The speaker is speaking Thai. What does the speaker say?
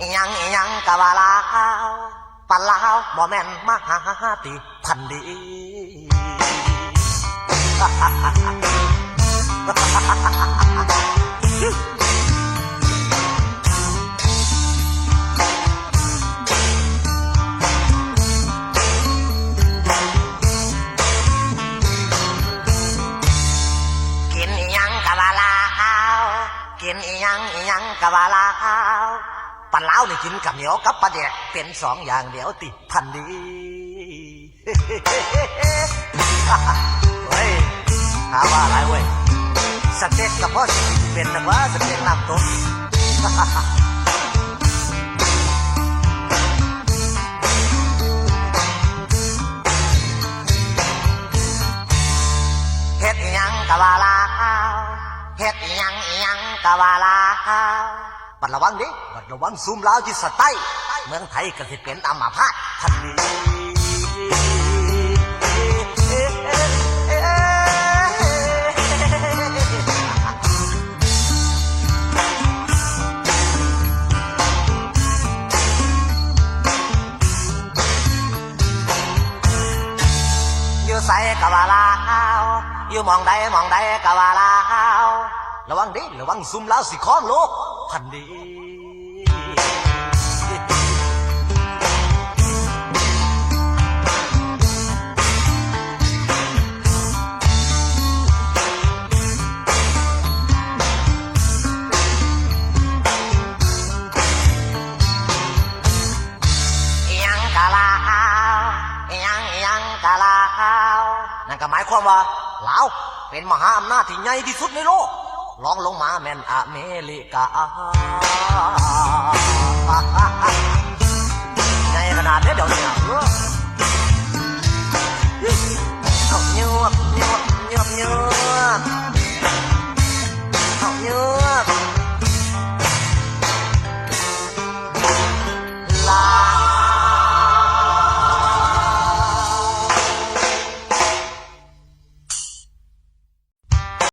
ยังยังกะว่าลาวปะลาวบ่แม่นมหาติพันดีกินยังกะว่าลาวกินยังยังกะว่าลาว ปลาลานี่กินกับเหนียวกับปลาแดกเป็นสองอย่างเดียวติดพันดีเฮ้ยหาว่าอะไรเว้ยสเต็กกับพ่อสิเป็นนะว่าสเต็กน้ำตกเฮ็ดยังกะว่าลาวเฮ็ดยังยังกะว่าลาว บัดระวังดิบัดระวังซุ่มลาวที่สะใต้เมืองไทยก็สิเป็นอัมาพาตทันทีอยู่ใส่กะว่าลาวอยู่มองใดมองใดกะว่าลาวระวังดิระวังซุ่มลาวสิค้อมโลก ทันทีอีหยังกะลาวอีหยังยังกะลาวนั่นก็หมายความว่าลาวเป็นมหาอำนาจที่ใหญ่ที่สุดในโลก ลองลงมาแม่นอเมริกาในขนาดนี้เดี๋ยวเนี่ย